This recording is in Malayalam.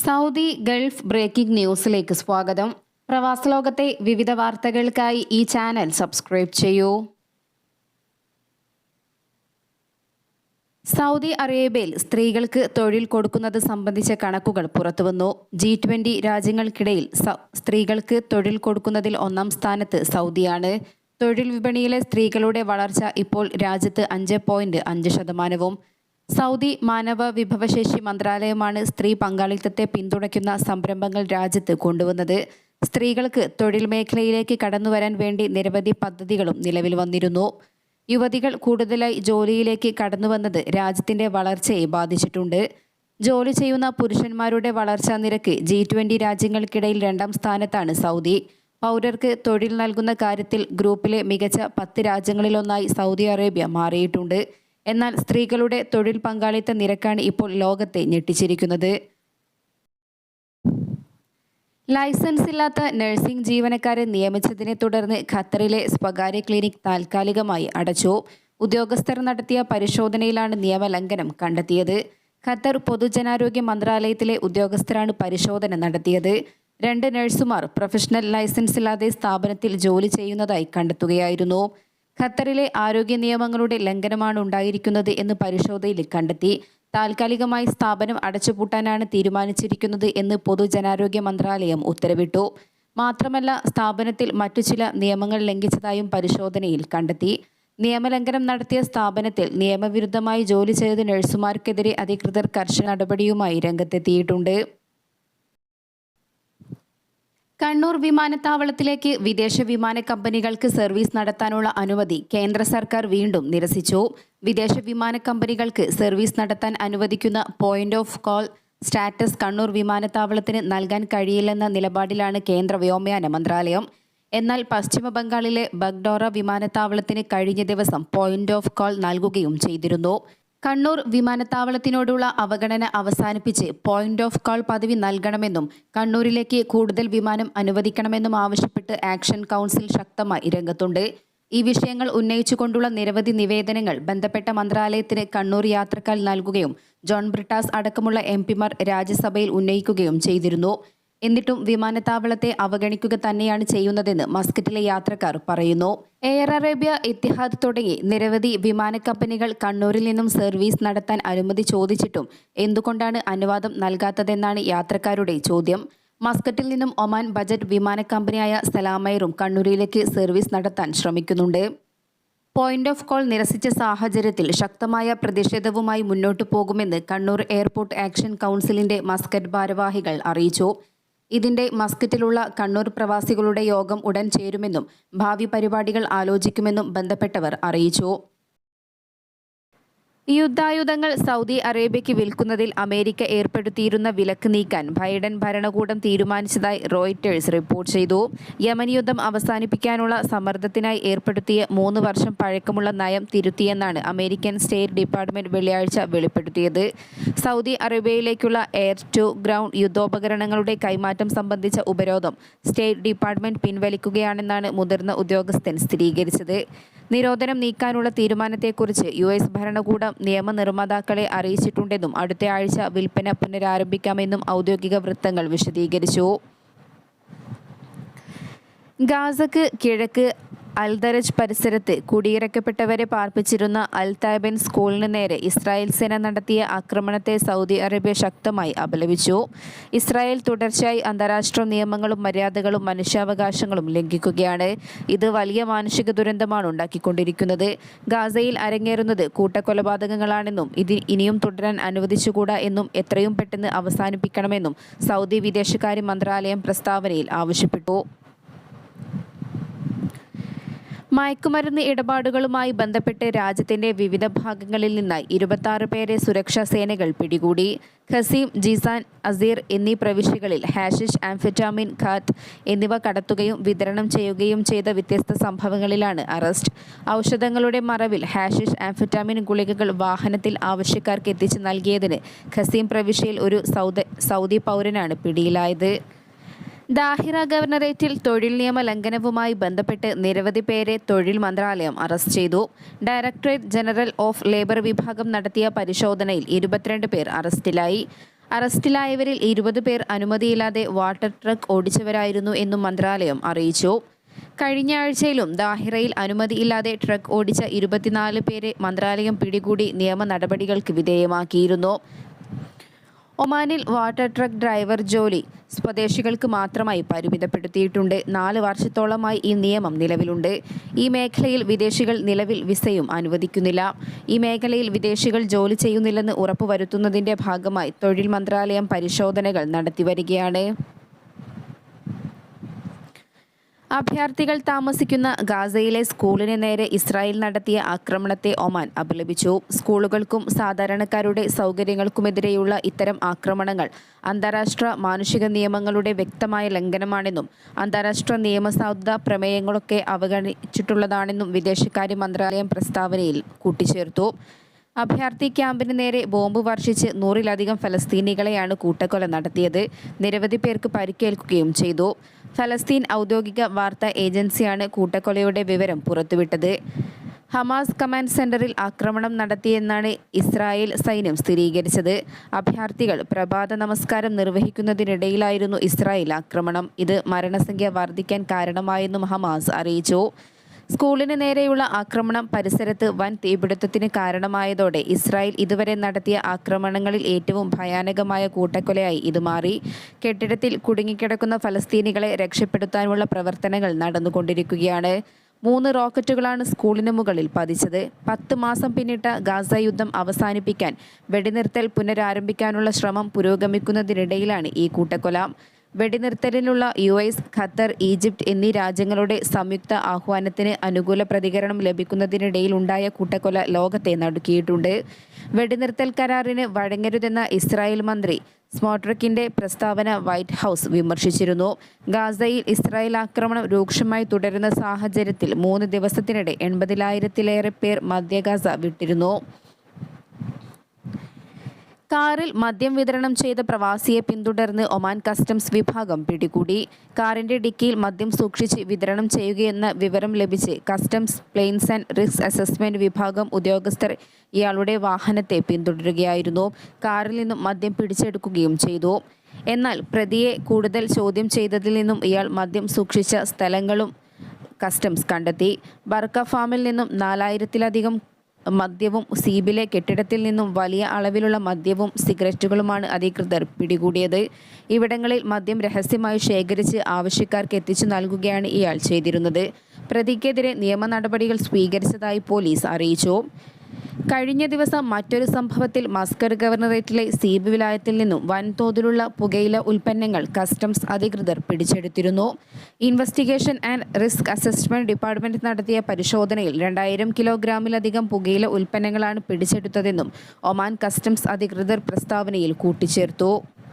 സൗദി ഗൾഫ് ബ്രേക്കിംഗ് ന്യൂസിലേക്ക് സ്വാഗതം. പ്രവാസലോകത്തെ വിവിധ വാർത്തകൾക്കായി ഈ ചാനൽ സബ്സ്ക്രൈബ് ചെയ്യൂ. സൗദി അറേബ്യയിൽ സ്ത്രീകൾക്ക് തൊഴിൽ കൊടുക്കുന്നത് സംബന്ധിച്ച കണക്കുകൾ പുറത്തുവന്നു. ജി ട്വന്റി രാജ്യങ്ങൾക്കിടയിൽ സ്ത്രീകൾക്ക് തൊഴിൽ കൊടുക്കുന്നതിൽ ഒന്നാം സ്ഥാനത്ത് സൗദിയാണ്. തൊഴിൽ വിപണിയിലെ സ്ത്രീകളുടെ വളർച്ച ഇപ്പോൾ രാജ്യത്ത് അഞ്ച് പോയിന്റ് അഞ്ച് ശതമാനവും. സൗദി മാനവ വിഭവശേഷി മന്ത്രാലയമാണ് സ്ത്രീ പങ്കാളിത്തത്തെ പിന്തുണയ്ക്കുന്ന സംരംഭങ്ങൾ രാജ്യത്ത് കൊണ്ടുവന്നത്. സ്ത്രീകൾക്ക് തൊഴിൽ മേഖലയിലേക്ക് കടന്നുവരാൻ വേണ്ടി നിരവധി പദ്ധതികളും നിലവിൽ വന്നിരുന്നു. യുവതികൾ കൂടുതലായി ജോലിയിലേക്ക് കടന്നുവന്നത് രാജ്യത്തിന്റെ വളർച്ചയെ ബാധിച്ചിട്ടുണ്ട്. ജോലി ചെയ്യുന്ന പുരുഷന്മാരുടെ വളർച്ചാ നിരക്ക് ജി ട്വന്റി രാജ്യങ്ങൾക്കിടയിൽ രണ്ടാം സ്ഥാനത്താണ് സൗദി. പൗരർക്ക് തൊഴിൽ നൽകുന്ന കാര്യത്തിൽ ഗ്രൂപ്പിലെ മികച്ച പത്ത് രാജ്യങ്ങളിലൊന്നായി സൗദി അറേബ്യ മാറിയിട്ടുണ്ട്. എന്നാൽ സ്ത്രീകളുടെ തൊഴിൽ പങ്കാളിത്ത നിരക്കാണ് ഇപ്പോൾ ലോകത്തെ ഞെട്ടിച്ചിരിക്കുന്നത്. ലൈസൻസ് ഇല്ലാത്ത നഴ്സിംഗ് ജീവനക്കാരെ നിയമിച്ചതിനെ തുടർന്ന് ഖത്തറിലെ സ്വകാര്യ ക്ലിനിക് താൽക്കാലികമായി അടച്ചു. ഉദ്യോഗസ്ഥർ നടത്തിയ പരിശോധനയിലാണ് നിയമലംഘനം കണ്ടെത്തിയത്. ഖത്തർ പൊതുജനാരോഗ്യ മന്ത്രാലയത്തിലെ ഉദ്യോഗസ്ഥരാണ് പരിശോധന നടത്തിയത്. രണ്ട് നഴ്സുമാർ പ്രൊഫഷണൽ ലൈസൻസ് ഇല്ലാതെ സ്ഥാപനത്തിൽ ജോലി ചെയ്യുന്നതായി കണ്ടെത്തുകയായിരുന്നു. ഖത്തറിലെ ആരോഗ്യ നിയമങ്ങളുടെ ലംഘനമാണ് ഉണ്ടായിരിക്കുന്നത് എന്ന് പരിശോധനയിൽ കണ്ടെത്തി. താൽക്കാലികമായി സ്ഥാപനം അടച്ചുപൂട്ടാനാണ് തീരുമാനിച്ചിരിക്കുന്നത് എന്ന് പൊതുജനാരോഗ്യ മന്ത്രാലയം ഉത്തരവിട്ടു. മാത്രമല്ല സ്ഥാപനത്തിൽ മറ്റു ചില നിയമങ്ങൾ ലംഘിച്ചതായും പരിശോധനയിൽ കണ്ടെത്തി. നിയമലംഘനം നടത്തിയ സ്ഥാപനത്തിൽ നിയമവിരുദ്ധമായി ജോലി ചെയ്ത നഴ്സുമാർക്കെതിരെ അധികൃതർ കർശന നടപടിയുമായി രംഗത്തെത്തിയിട്ടുണ്ട്. കണ്ണൂർ വിമാനത്താവളത്തിലേക്ക് വിദേശ വിമാന കമ്പനികൾക്ക് സർവീസ് നടത്താനുള്ള അനുമതി കേന്ദ്ര സർക്കാർ വീണ്ടും നിരസിച്ചു. വിദേശ വിമാന കമ്പനികൾക്ക് സർവീസ് നടത്താൻ അനുവദിക്കുന്ന point of call status Kannur വിമാനത്താവളത്തിന് നൽകാൻ കഴിയില്ലെന്ന നിലപാടിലാണ് കേന്ദ്ര വ്യോമയാന മന്ത്രാലയം. എന്നാൽ പശ്ചിമ ബംഗാളിലെ ബഗ്ഡോറ വിമാനത്താവളത്തിന് കഴിഞ്ഞ ദിവസം പോയിന്റ് ഓഫ് കോൾ നൽകുകയും ചെയ്തിരുന്നു. കണ്ണൂർ വിമാനത്താവളത്തിനോടുള്ള അവഗണന അവസാനിപ്പിച്ച് പോയിന്റ് ഓഫ് കോൾ പദവി നൽകണമെന്നും കണ്ണൂരിലേക്ക് കൂടുതൽ വിമാനം അനുവദിക്കണമെന്നും ആവശ്യപ്പെട്ട് ആക്ഷൻ കൗൺസിൽ ശക്തമായി രംഗത്തുണ്ട്. ഈ വിഷയങ്ങൾ ഉന്നയിച്ചുകൊണ്ടുള്ള നിരവധി നിവേദനങ്ങൾ ബന്ധപ്പെട്ട മന്ത്രാലയത്തിന് കണ്ണൂർ യാത്രക്കാർ നൽകുകയും ജോൺ ബ്രിട്ടാസ് അടക്കമുള്ള എം രാജ്യസഭയിൽ ഉന്നയിക്കുകയും ചെയ്തിരുന്നു. എന്നിട്ടും വിമാനത്താവളത്തെ അവഗണിക്കുക തന്നെയാണ് ചെയ്യുന്നതെന്ന് മസ്കറ്റിലെ യാത്രക്കാർ പറയുന്നു. എയർ അറേബ്യ ഇത്തിഹാദ് തുടങ്ങി നിരവധി വിമാന കമ്പനികൾ കണ്ണൂരിൽ നിന്നും സർവീസ് നടത്താൻ അനുമതി ചോദിച്ചിട്ടും എന്തുകൊണ്ടാണ് അനുവാദം നൽകാത്തതെന്നാണ് യാത്രക്കാരുടെ ചോദ്യം. മസ്കറ്റിൽ നിന്നും ഒമാൻ ബജറ്റ് വിമാന കമ്പനിയായ സലാമയറും കണ്ണൂരിലേക്ക് സർവീസ് നടത്താൻ ശ്രമിക്കുന്നുണ്ട്. പോയിന്റ് ഓഫ് കോൾ നിരസിച്ച സാഹചര്യത്തിൽ ശക്തമായ പ്രതിഷേധവുമായി മുന്നോട്ടു പോകുമെന്ന് കണ്ണൂർ എയർപോർട്ട് ആക്ഷൻ കൗൺസിലിന്റെ മസ്കറ്റ് ഭാരവാഹികൾ അറിയിച്ചു. ഇതിന്റെ മസ്കറ്റിലുള്ള കണ്ണൂർ പ്രവാസികളുടെ യോഗം ഉടൻ ചേരുമെന്നും ഭാവി പരിപാടികൾ ആലോചിക്കുമെന്നും ബന്ധപ്പെട്ടവർ അറിയിച്ചു. യുദ്ധായുധങ്ങൾ സൗദി അറേബ്യയ്ക്ക് വിൽക്കുന്നതിൽ അമേരിക്ക ഏർപ്പെടുത്തിയിരുന്ന വിലക്ക് നീക്കാൻ ബൈഡൻ ഭരണകൂടം തീരുമാനിച്ചതായി റോയിറ്റേഴ്സ് റിപ്പോർട്ട് ചെയ്തു. യമൻ യുദ്ധം അവസാനിപ്പിക്കാനുള്ള സമ്മർദ്ദത്തിനായി ഏർപ്പെടുത്തിയ മൂന്ന് വർഷം പഴക്കമുള്ള നയം തിരുത്തിയെന്നാണ് അമേരിക്കൻ സ്റ്റേറ്റ് ഡിപ്പാർട്ട്മെന്റ് വെള്ളിയാഴ്ച വെളിപ്പെടുത്തിയത്. സൗദി അറേബ്യയിലേക്കുള്ള എയർ ടു ഗ്രൗണ്ട് യുദ്ധോപകരണങ്ങളുടെ കൈമാറ്റം സംബന്ധിച്ച ഉപരോധം സ്റ്റേറ്റ് ഡിപ്പാർട്ട്മെന്റ് പിൻവലിക്കുകയാണെന്നാണ് മുതിർന്ന ഉദ്യോഗസ്ഥൻ സ്ഥിരീകരിച്ചത്. നിരോധനം നീക്കാനുള്ള തീരുമാനത്തെക്കുറിച്ച് യു എസ് ഭരണകൂടം നിയമനിർമ്മാതാക്കളെ അറിയിച്ചിട്ടുണ്ടെന്നും അടുത്ത ആഴ്ച വിൽപ്പന പുനരാരംഭിക്കാമെന്നും ഔദ്യോഗിക വൃത്തങ്ങൾ വിശദീകരിച്ചു. ഗാസക്ക് കിഴക്ക് അൽദരജ് പരിസരത്ത് കുടിയിറക്കപ്പെട്ടവരെ പാർപ്പിച്ചിരുന്ന അൽ സ്കൂളിന് നേരെ ഇസ്രായേൽ സേന നടത്തിയ ആക്രമണത്തെ സൗദി അറേബ്യ ശക്തമായി അപലപിച്ചു. ഇസ്രായേൽ തുടർച്ചയായി അന്താരാഷ്ട്ര നിയമങ്ങളും മര്യാദകളും മനുഷ്യാവകാശങ്ങളും ലംഘിക്കുകയാണ്. ഇത് വലിയ മാനുഷിക ദുരന്തമാണ് ഉണ്ടാക്കിക്കൊണ്ടിരിക്കുന്നത്. ഗാസയിൽ അരങ്ങേറുന്നത് കൂട്ടക്കൊലപാതകങ്ങളാണെന്നും ഇത് ഇനിയും തുടരാൻ അനുവദിച്ചുകൂടാ എന്നും എത്രയും പെട്ടെന്ന് അവസാനിപ്പിക്കണമെന്നും സൗദി വിദേശകാര്യ മന്ത്രാലയം പ്രസ്താവനയിൽ ആവശ്യപ്പെട്ടു. മയക്കുമരുന്ന് ഇടപാടുകളുമായി ബന്ധപ്പെട്ട് രാജ്യത്തിന്റെ വിവിധ ഭാഗങ്ങളിൽ നിന്ന് ഇരുപത്തി പേരെ സുരക്ഷാ സേനകൾ പിടികൂടി. ഖസീം ജിസാൻ അസീർ എന്നീ പ്രവിശ്യകളിൽ ഹാഷിഷ് ആംഫെറ്റാമിൻ ഖാത്ത് എന്നിവ കടത്തുകയും വിതരണം ചെയ്യുകയും ചെയ്ത വ്യത്യസ്ത സംഭവങ്ങളിലാണ് അറസ്റ്റ്. ഔഷധങ്ങളുടെ മറവിൽ ഹാഷിഷ് ആംഫെറ്റാമിൻ ഗുളികകൾ വാഹനത്തിൽ ആവശ്യക്കാർക്ക് എത്തിച്ചു നൽകിയതിന് ഖസീം പ്രവിശ്യയിൽ ഒരു സൗദ സൗദി പൗരനാണ് പിടിയിലായത്. ദാഹിറ ഗവർണറേറ്റിൽ തൊഴിൽ നിയമ ലംഘനവുമായി ബന്ധപ്പെട്ട് നിരവധി പേരെ തൊഴിൽ മന്ത്രാലയം അറസ്റ്റ് ചെയ്തു. ഡയറക്ടറേറ്റ് ജനറൽ ഓഫ് ലേബർ വിഭാഗം നടത്തിയ പരിശോധനയിൽ ഇരുപത്തിരണ്ട് പേർ അറസ്റ്റിലായി. അറസ്റ്റിലായവരിൽ ഇരുപത് പേർ അനുമതിയില്ലാതെ വാട്ടർ ട്രക്ക് ഓടിച്ചവരായിരുന്നു എന്നും മന്ത്രാലയം അറിയിച്ചു. കഴിഞ്ഞ ആഴ്ചയിലും ദാഹിറയിൽ അനുമതിയില്ലാതെ ട്രക്ക് ഓടിച്ച ഇരുപത്തിനാല് പേരെ മന്ത്രാലയം പിടികൂടി നിയമ നടപടികൾക്ക് വിധേയമാക്കിയിരുന്നു. ഒമാനിൽ വാട്ടർ ട്രക്ക് ഡ്രൈവർ ജോലി സ്വദേശികൾക്ക് മാത്രമായി പരിമിതപ്പെടുത്തിയിട്ടുണ്ട്. നാല് വർഷത്തോളമായി ഈ നിയമം നിലവിലുണ്ട്. ഈ മേഖലയിൽ വിദേശികൾ നിലവിൽ വിസയും അനുവദിക്കുന്നില്ല. ഈ മേഖലയിൽ വിദേശികൾ ജോലി ചെയ്യുന്നില്ലെന്ന് ഉറപ്പുവരുത്തുന്നതിന്റെ ഭാഗമായി തൊഴിൽ മന്ത്രാലയം പരിശോധനകൾ നടത്തിവരികയാണ്. അഭയാർത്ഥികൾ താമസിക്കുന്ന ഗാസയിലെ സ്കൂളിന് നേരെ ഇസ്രായേൽ നടത്തിയ ആക്രമണത്തെ ഒമാൻ അപലപിച്ചു. സ്കൂളുകൾക്കും സാധാരണക്കാരുടെ സൗകര്യങ്ങൾക്കുമെതിരെയുള്ള ഇത്തരം ആക്രമണങ്ങൾ അന്താരാഷ്ട്ര മാനുഷിക നിയമങ്ങളുടെ വ്യക്തമായ ലംഘനമാണെന്നും അന്താരാഷ്ട്ര നിയമസാധുത പ്രമേയങ്ങളൊക്കെ അവഗണിച്ചിട്ടുള്ളതാണെന്നും വിദേശകാര്യ മന്ത്രാലയം പ്രസ്താവനയിൽ കൂട്ടിച്ചേർത്തു. അഭയാർത്ഥി ക്യാമ്പിന് നേരെ ബോംബ് വർഷിച്ച് നൂറിലധികം ഫലസ്തീനികളെയാണ് കൂട്ടക്കൊല നടത്തിയത്. നിരവധി പേർക്ക് പരിക്കേൽക്കുകയും ചെയ്തു. ഫലസ്തീൻ ഔദ്യോഗിക വാർത്താ ഏജൻസിയാണ് കൂട്ടക്കൊലയുടെ വിവരം പുറത്തുവിട്ടത്. ഹമാസ് കമാൻഡ് സെന്ററിൽ ആക്രമണം നടത്തിയെന്നാണ് ഇസ്രായേൽ സൈന്യം സ്ഥിരീകരിച്ചത്. അഭയാർത്ഥികൾ പ്രഭാത നമസ്കാരം നിർവഹിക്കുന്നതിനിടയിലായിരുന്നു ഇസ്രായേൽ ആക്രമണം. ഇത് മരണസംഖ്യ വർദ്ധിക്കാൻ കാരണമായെന്നും ഹമാസ് അറിയിച്ചു. സ്കൂളിന് നേരെയുള്ള ആക്രമണം പരിസരത്ത് വൻ തീപിടുത്തത്തിന് കാരണമായതോടെ ഇസ്രായേൽ ഇതുവരെ നടത്തിയ ആക്രമണങ്ങളിൽ ഏറ്റവും ഭയാനകമായ കൂട്ടക്കൊലയായി ഇത് മാറി. കെട്ടിടത്തിൽ കുടുങ്ങിക്കിടക്കുന്ന ഫലസ്തീനികളെ രക്ഷപ്പെടുത്താനുള്ള പ്രവർത്തനങ്ങൾ നടന്നുകൊണ്ടിരിക്കുകയാണ്. മൂന്ന് റോക്കറ്റുകളാണ് സ്കൂളിന് മുകളിൽ പതിച്ചത്. പത്ത് മാസം പിന്നിട്ട ഗാസ യുദ്ധം അവസാനിപ്പിക്കാൻ വെടിനിർത്തൽ പുനരാരംഭിക്കാനുള്ള ശ്രമം പുരോഗമിക്കുന്നതിനിടയിലാണ് ഈ കൂട്ടക്കൊല. വെടിനിർത്തലിനുള്ള യു എസ് ഖത്തർ ഈജിപ്ത് എന്നീ രാജ്യങ്ങളുടെ സംയുക്ത ആഹ്വാനത്തിന് അനുകൂല പ്രതികരണം ലഭിക്കുന്നതിനിടയിൽ ഉണ്ടായ കൂട്ടക്കൊല ലോകത്തെ നടുക്കിയിട്ടുണ്ട്. വെടിനിർത്തൽ കരാറിന് വഴങ്ങരുതെന്ന ഇസ്രായേൽ മന്ത്രി സ്മോട്രക്കിന്റെ പ്രസ്താവന വൈറ്റ് ഹൗസ് വിമർശിച്ചിരുന്നു. ഗാസയിൽ ഇസ്രായേൽ ആക്രമണം രൂക്ഷമായി തുടരുന്ന സാഹചര്യത്തിൽ മൂന്ന് ദിവസത്തിനിടെ എൺപതിനായിരത്തിലേറെ പേർ മധ്യഗാസ വിട്ടിരുന്നു. കാറിൽ മദ്യം വിതരണം ചെയ്ത പ്രവാസിയെ പിന്തുടർന്ന് ഒമാൻ കസ്റ്റംസ് വിഭാഗം പിടികൂടി. കാറിന്റെ ഡിക്കിയിൽ മദ്യം സൂക്ഷിച്ച് വിതരണം ചെയ്യുകയെന്ന വിവരം ലഭിച്ച് customs plains and risk assessment വിഭാഗം ഉദ്യോഗസ്ഥർ ഇയാളുടെ വാഹനത്തെ പിന്തുടരുകയായിരുന്നു. കാറിൽ നിന്നും മദ്യം പിടിച്ചെടുക്കുകയും ചെയ്തു. എന്നാൽ പ്രതിയെ കൂടുതൽ ചോദ്യം ചെയ്തതിൽ നിന്നും ഇയാൾ മദ്യം സൂക്ഷിച്ച സ്ഥലങ്ങളും കസ്റ്റംസ് കണ്ടെത്തി. ബർക്ക ഫാമിൽ നിന്നും നാലായിരത്തിലധികം മദ്യവും സീബിലെ കെട്ടിടത്തിൽ നിന്നും വലിയ അളവിലുള്ള മദ്യവും സിഗരറ്റുകളുമാണ് അധികൃതർ പിടികൂടിയത്. ഇവിടങ്ങളിൽ മദ്യം രഹസ്യമായി ശേഖരിച്ച് ആവശ്യക്കാർക്ക് എത്തിച്ചു നൽകുകയാണ് ഇയാൾ ചെയ്തിരുന്നത്. പ്രതിക്കെതിരെ നിയമ നടപടികൾ സ്വീകരിച്ചതായി പോലീസ് അറിയിച്ചു. കഴിഞ്ഞ ദിവസം മറ്റൊരു സംഭവത്തിൽ മസ്കർ ഗവർണറേറ്റിലെ സീബ് വിലായത്തിൽ നിന്നും വൻതോതിലുള്ള പുകയില ഉൽപ്പന്നങ്ങൾ കസ്റ്റംസ് അധികൃതർ പിടിച്ചെടുത്തിരുന്നു. Investigation and risk assessment department നടത്തിയ പരിശോധനയിൽ രണ്ടായിരം കിലോഗ്രാമിലധികം പുകയില ഉൽപ്പന്നങ്ങളാണ് പിടിച്ചെടുത്തതെന്നും ഒമാൻ കസ്റ്റംസ് അധികൃതർ പ്രസ്താവനയിൽ കൂട്ടിച്ചേർത്തു.